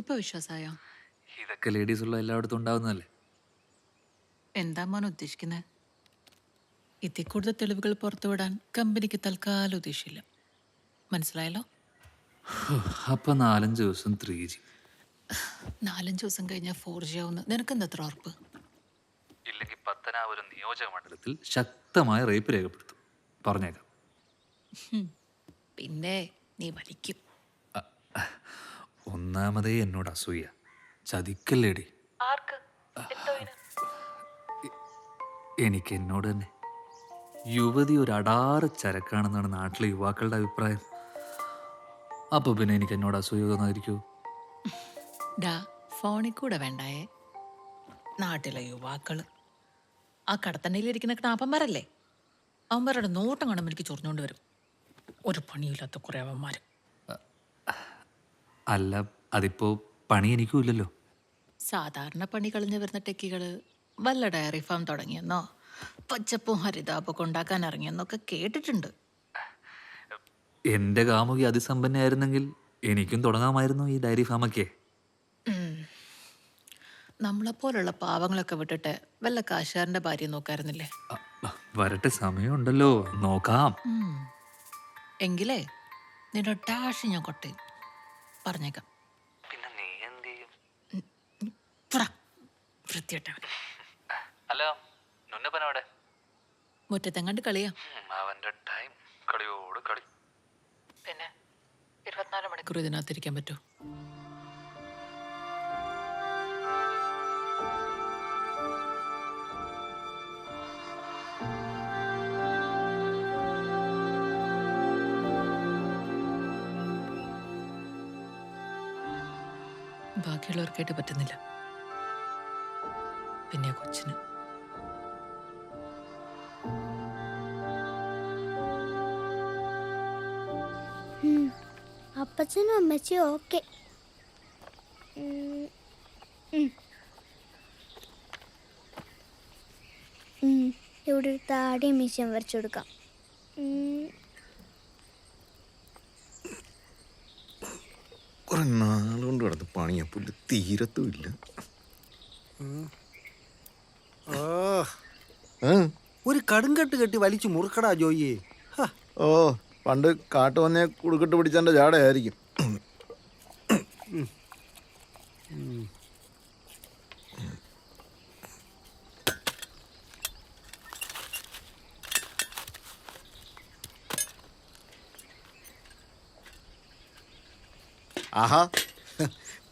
ഇപ്പൊ വിശ്വാസമായോ ഇതൊക്കെ ലേഡീസ് ഉള്ള എല്ലായിടത്തും ഉണ്ടാവുന്നതല്ലേ? എന്താ മോൻ ഉദ്ദേശിക്കുന്നത് ഇതിൽ കൂടുതൽ തെളിവുകൾ പുറത്തുവിടാൻ കമ്പനിക്ക് തൽക്കാലം ഉദ്ദേശിച്ചില്ല. മനസ്സിലായല്ലോ? അപ്പൊ നാലഞ്ച് ദിവസം ത്രീ ജി നാലഞ്ച് ദിവസം കഴിഞ്ഞാൽ ഫോർ ജി ആവുന്ന. നിനക്കെന്താ അത്ര ഉറപ്പ്? ഇല്ലെങ്കിൽ പത്തനാപുരം നിയോജക മണ്ഡലത്തിൽ ശക്തമായ റേപ്പ് രേഖപ്പെടുത്തും. പറഞ്ഞേക്കാം. പിന്നെ നീ വലിക്കും. ഒന്നാമതേ എന്നോട് അസൂയ. ചതിക്കല്ലേടി. എനിക്ക് എന്നോട് തന്നെ. യുവതി ഒരു അടാറ് ചരക്കാണെന്നാണ് നാട്ടിലെ യുവാക്കളുടെ അഭിപ്രായം. അപ്പൊ പിന്നെ എനിക്ക് എന്നോട് അസൂയ തോന്നാതിരിക്കൂ? ഡാ ഫോണിൽ കൂടെ വേണ്ടായേ. നാട്ടിലെ യുവാക്കൾ. ആ കടത്തണ്ണയിലിരിക്കുന്ന കണാപ്പന്മാരല്ലേ? അവന്മാരുടെ നോട്ടം കാണുമ്പോൾ എനിക്ക് ചൊറിഞ്ഞുകൊണ്ട് വരും. ഒരു പണിയില്ലാത്ത കുറേ അവന്മാർ അല്ല അതിപ്പോ പണി എനിക്കും ഇല്ലല്ലോ സാധാരണ പണി കളഞ്ഞു വരുന്ന ടെക്കികൾ വല്ല ഡയറി ഫാം തുടങ്ങിയെന്നോ പച്ചപ്പും ഹരിതാപൊക്കെ ഉണ്ടാക്കാൻ ഇറങ്ങിയെന്നൊക്കെ കേട്ടിട്ടുണ്ട്. എന്റെ കാമുകി അതിസമ്പന്നയായിരുന്നെങ്കിൽ എനിക്കും തുടങ്ങാമായിരുന്നു ഈ ഡയറി ഫാമൊക്കെ. നമ്മളെ നമ്മളെപ്പോലുള്ള പാവങ്ങളൊക്കെ വിട്ടിട്ട് വല്ല കാശാറിന്റെ ഭാര്യ നോക്കായിരുന്നില്ലേ? അ- അ, വരട്ടെ സമയമുണ്ടല്ലോ. നോക്കാം. ഉം. എങ്കിലേ നിന്റെ ഡാഷ് ഞാൻ കൊട്ടയും പറഞ്ഞേക്കാം. പിന്നെ നീ എന്ത് ചെയ്യും? പുറ വൃത്തിയിട്ടവൻ ഹലോ നുന്നപ്പനവിടെ മുറ്റത്തെങ്ങാണ്ട് കളിയാ. അവന്റെ ടൈം. കളിയോട് കളി. പിന്നെ ഇരുപത്തിനാല് മണിക്കൂർ ഇതിനകത്തിരിക്കാൻ പറ്റൂ ബാക്കിയുള്ളവർക്കായിട്ട് പറ്റുന്നില്ല. പിന്നെ കൊച്ചിന്. അപ്പച്ചനും അമ്മച്ചിയും ഓക്കെ. ഇവിടെ ഒരു താടിയും മീശയും വരച്ചു കൊടുക്കാം ഉം. കുറെ കിടന്ന് പണിയാ പുല്ല് തീരത്തുമില്ല ഒരു കടുങ്കട്ട് കെട്ടി വലിച്ചു മുറുക്കടാ ജോയിയെ. ഓ പണ്ട് കാട്ടു വന്നേ കുടുക്കിട്ട് പിടിച്ചെന്റെ ജാടയായിരിക്കും ആഹാ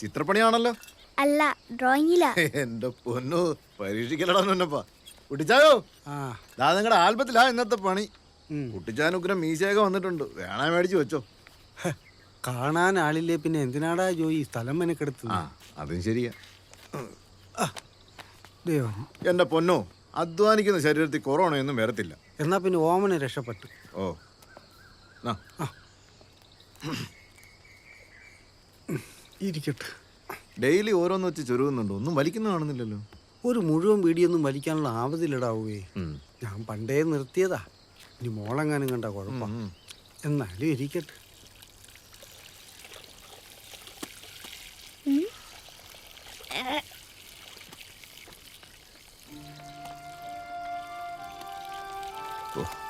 ചിത്രപ്പണിയാണല്ലോ. അല്ല ഡ്രോയിങ്ങിലാ. എന്റെ പൊന്നു പരീക്ഷിക്കലടാ എന്നപ്പാ കുട്ടിച്ചായോ? ആ. ദാ നിങ്ങളുടെ ആൽബത്തിലാ ഇന്നത്തെ പണി. കുട്ടിച്ചാൻ ഉഗ്രം മീശയൊക്കെ വന്നിട്ടുണ്ട്. വേണേ മേടിച്ചു വെച്ചോ. കാണാൻ ആളില്ലേ പിന്നെ എന്തിനാടാ ജോയി സ്ഥലം മെനക്കെടുത്ത് ആ അതും ശരിയാ. ദൈവം. എന്റെ പൊന്നോ അധ്വാനിക്കുന്ന ശരീരത്തിൽ കൊറോണ ഒന്നും വരത്തില്ല. എന്നാ പിന്നെ ഓമനെ രക്ഷപ്പെട്ടു. ഓ നാ, ഇരിക്കട്ടെ. ഡെയിലി ഓരോന്ന് വെച്ച് ചുരുങ്ങുന്നുണ്ടോ ഒന്നും വലിക്കുന്ന കാണുന്നില്ലല്ലോ. ഒരു മുഴുവൻ വീടിയൊന്നും വലിക്കാനുള്ള ആവതിലിടാവുകയെ. ഞാൻ പണ്ടേ നിർത്തിയതാ. ഇനി മോളെങ്ങാനും കണ്ട കുഴപ്പം. എന്നാലും ഇരിക്കട്ടെ.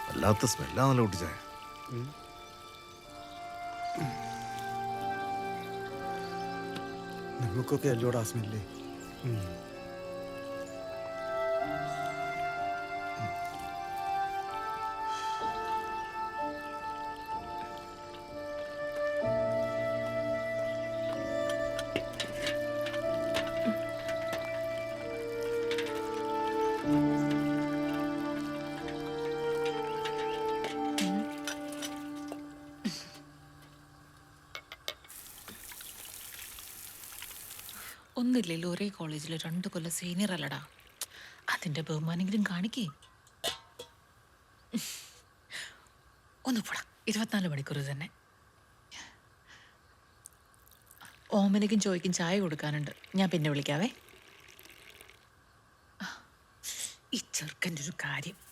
വല്ലാത്ത സ്മെല്ലാന്നല്ലോ കുട്ടിച്ചായ നിങ്ങൾക്കൊക്കെ അല്ലോടാ സ്മെല്ലേ? ഒന്നില്ലല്ലോ ഒരേ കോളേജിൽ രണ്ട് കൊല്ലം സീനിയർ അല്ലടാ. അതിന്റെ ബഹുമാനെങ്കിലും കാണിക്കേ. ഒന്ന് പോടാ ഇരുപത്തിനാല് മണിക്കൂർ തന്നെ. ഓമനയ്ക്കും ചോയ്ക്കും ചായ കൊടുക്കാനുണ്ട്. ഞാൻ പിന്നെ വിളിക്കാവേ. ഈ ചെറുക്കന്റെ ഒരു കാര്യം.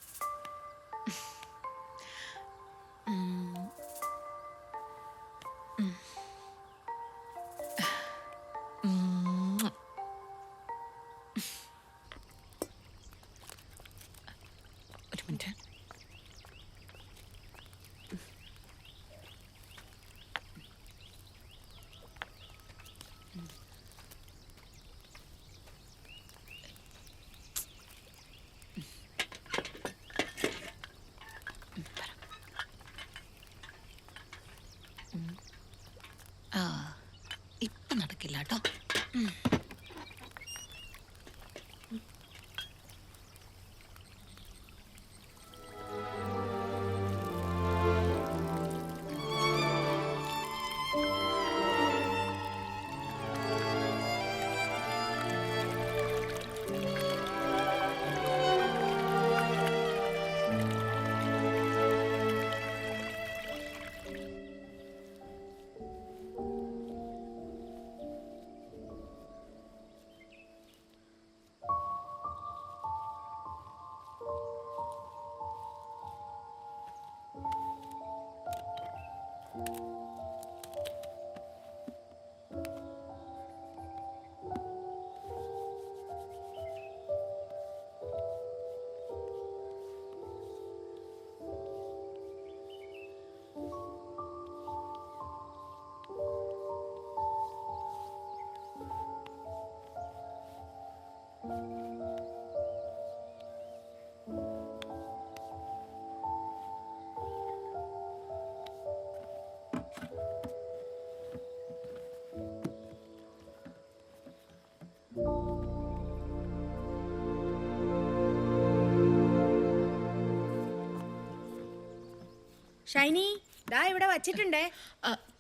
ഷൈനി ദാ ഇവിടെ വച്ചിട്ടുണ്ടേ.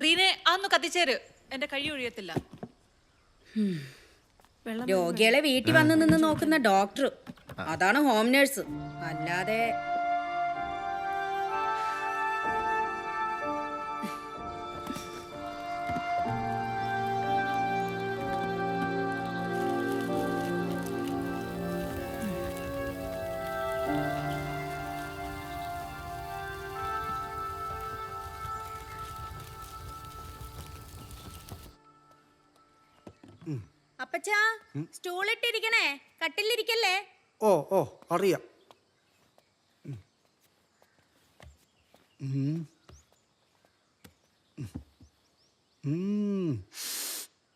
റീനെ അന്ന് കത്തിച്ചേര്. എന്റെ കഴി ഒഴിയത്തില്ല. രോഗികളെ വീട്ടിൽ വന്ന് നിന്ന് നോക്കുന്ന ഡോക്ടർ. അതാണ് ഹോം നേഴ്സ്. അല്ലാതെ അപ്പച്ചാ സ്റ്റൂളിട്ടിരിക്കണേ. കട്ടിലിരിക്കല്ലേ? ഓ ഓ അറിയാം.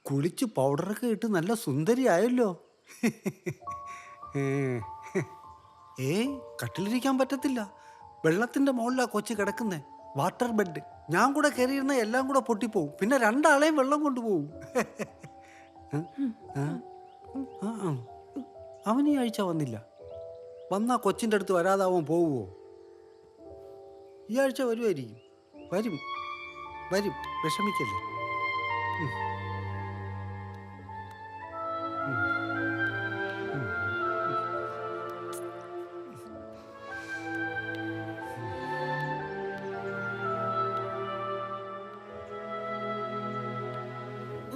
കുളിച്ച് പൗഡറൊക്കെ ഇട്ട് നല്ല സുന്ദരിയായല്ലോ. ഏ. ഏ കട്ടിലിരിക്കാൻ പറ്റത്തില്ല. വെള്ളത്തിന്റെ മുകളിലാ കൊച്ചു കിടക്കുന്നേ. Water bed. ഞാൻ കൂടെ കയറിയിരുന്ന എല്ലാം കൂടെ പൊട്ടിപ്പോവും. പിന്നെ രണ്ടാളെയും വെള്ളം കൊണ്ടുപോകും. അവൻ ഈ ആഴ്ച വന്നില്ല. വന്നാ കൊച്ചിന്റെ അടുത്ത് വരാതാവും പോവുമോ ഈ ആഴ്ച വരുമായിരിക്കും. വരും. വരും. വിഷമിക്കല്ലേ.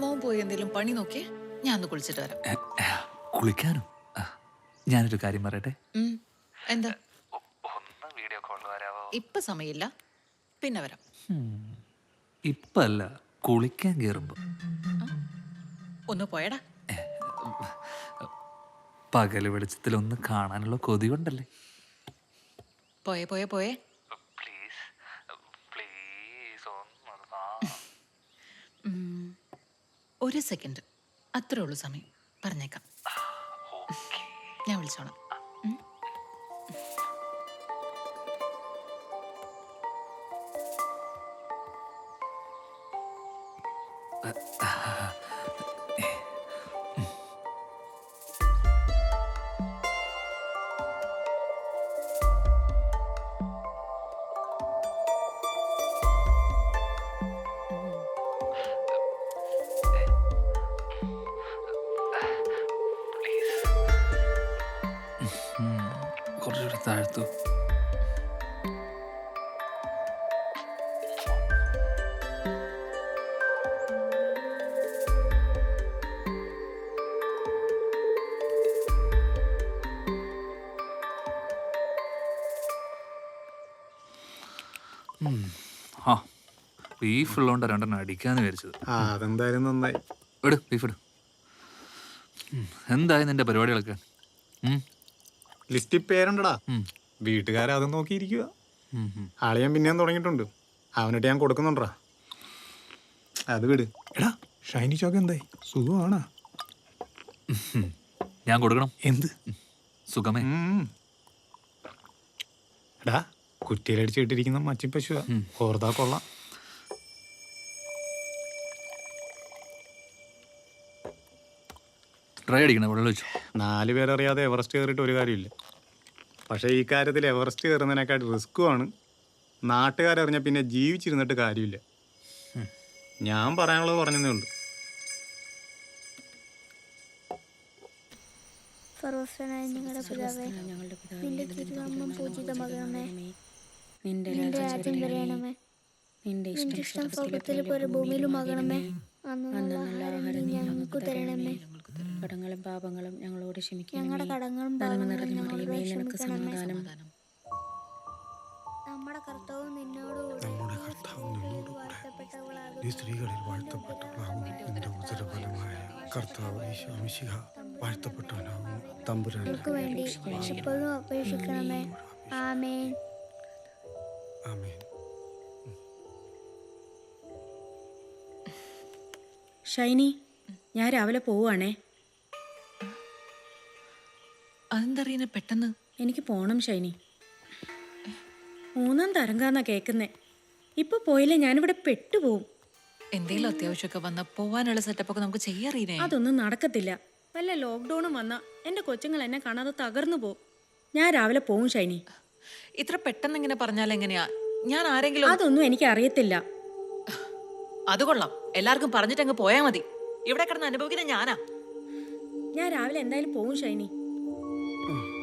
മോൻ പോയി എന്തെങ്കിലും പണി നോക്കിയേ? ഞാൻ ഒന്ന് കുളിച്ചിട്ട് വരാം. കുളിക്കാനോ? ഞാനൊരു കാര്യം പറയട്ടെ? എന്താ? ഇപ്പൊ സമയമില്ല. പിന്നെ വരാം. ഇപ്പല്ല കുളിക്കാൻ കയറുമ്പോ ഒന്ന് പോയടാ. പകൽ വെളിച്ചത്തിൽ ഒന്ന് കാണാനുള്ള കൊതി കൊണ്ടല്ലേ പോയേ പോയേ പോയേ. ഒരു സെക്കൻഡ്. അത്രേ ഉള്ളൂ സമയം. പറഞ്ഞേക്കാം. ഞാൻ വിളിച്ചോളാം. താഴ്ത്തു. ആ ബീഫ് ഉള്ളതുകൊണ്ട് രണ്ടെണ്ണം അടിക്കാന്ന് വിചാരിച്ചത് ആ അതെന്തായാലും നന്നായി ഇട് ബീഫ് ഇട് ഉം. എന്തായി നിന്റെ പരിപാടികളൊക്കെ ഉം. ലിസ്റ്റിൽ പേരുണ്ടടാ വീട്ടുകാരത് നോക്കിയിരിക്കുക ആളിയാൻ പിന്നെയും തുടങ്ങിയിട്ടുണ്ട്. അവനിട്ട് ഞാൻ കൊടുക്കുന്നുണ്ടാ അത് വിട്. എടാ ഷൈനി ചോക്ക് എന്തായി? സുഖമാണാ? ഞാൻ കൊടുക്കണം. എന്ത്? സുഖമേ. എടാ കുറ്റിയിലടിച്ച് ഇട്ടിരിക്കുന്ന മച്ചി പശു ഓർത്താ കൊള്ളാം. ട്രൈ അടിക്കണം നാല് പേരറിയാതെ എവറസ്റ്റ് കയറിയിട്ട് ഒരു കാര്യമില്ല പക്ഷേ ഈ കാര്യത്തിൽ എവറസ്റ്റ് കയറുന്നതിനേക്കാൾ റിസ്ക്കുമാണ് നാട്ടുകാരറിഞ്ഞാൽ പിന്നെ ജീവിച്ചിരുന്നിട്ട് കാര്യമില്ല. ഞാൻ പറയാനുള്ളത് പറഞ്ഞതേ ഉള്ളൂ. സർവസ്വനായ പിതാവേ നിന്റെ തിരുനാമം പൂജിതമാകണമേ. നിന്റെ രാജ്യം വരയണമേ നിന്റെ ഇഷ്ടം സ്വർഗത്തിൽ പോലെ ഭൂമിയിലുമാകണമേ ആഹാരം ഞങ്ങൾക്ക് തരണമേ. കടങ്ങളും പാപങ്ങളും ഞങ്ങളോട് ക്ഷമിക്കണം ഞങ്ങളുടെ കടങ്ങളും പാപങ്ങളും ഞങ്ങളോട് ക്ഷമിക്കണമേ. നമ്മുടെ കർത്താവും നിന്നോടുകൂടെ നമ്മുടെ നീ കർത്താവ് സ്ത്രീകളിൽ നിന്നോടുകൂടെ. വാഴ്ത്തപ്പെട്ടവളാകുന്നു. നീ സ്ത്രീകളിൽ വാഴ്ത്തപ്പെട്ടവളാകുന്നു. നിന്റെ ഉദരഫലമായ കർത്താവ് ഈശോ മിശിഹ വാഴ്ത്തപ്പെട്ടവനാകുന്നു. തമ്പുരാൻ വേണ്ടി എപ്പോഴും അപേക്ഷിക്കണമേ. ആമേൻ. ആമേൻ. ഷൈനി ഞാൻ രാവിലെ പോവുകയാണേ. അതെന്തറിയുന്ന പെട്ടെന്ന്? എനിക്ക് പോണം ഷൈനി. മൂന്നാം തരംഗാന്നാ കേക്കുന്നേ. ഇപ്പൊ പോയില്ലേ ഞാനിവിടെ പെട്ടുപോകും എന്തെങ്കിലും അത്യാവശ്യമൊക്കെ വന്ന പോവാനുള്ള സെറ്റപ്പൊക്കെ നമുക്ക് ചെയ്യാറിയേ അതൊന്നും നടക്കത്തില്ല. വല്ല ലോക്ക്ഡൌണും വന്ന എന്റെ കൊച്ചുങ്ങൾ എന്നെ കാണാതെ തകർന്നു പോകും ഞാൻ രാവിലെ പോവും ഷൈനി. ഇത്ര പെട്ടെന്ന് ഇങ്ങനെ പറഞ്ഞാൽ എങ്ങനെയാ? ഞാൻ ആരെങ്കിലും അതൊന്നും എനിക്ക് അറിയത്തില്ല. അത് കൊള്ളാം. എല്ലാവർക്കും പറഞ്ഞിട്ട് അങ്ങ് പോയാ മതി. ഇവിടെ കിടന്ന് അനുഭവിക്കുന്ന ഞാനാ. ഞാൻ രാവിലെ എന്തായാലും പോവും ഷൈനി. Mm.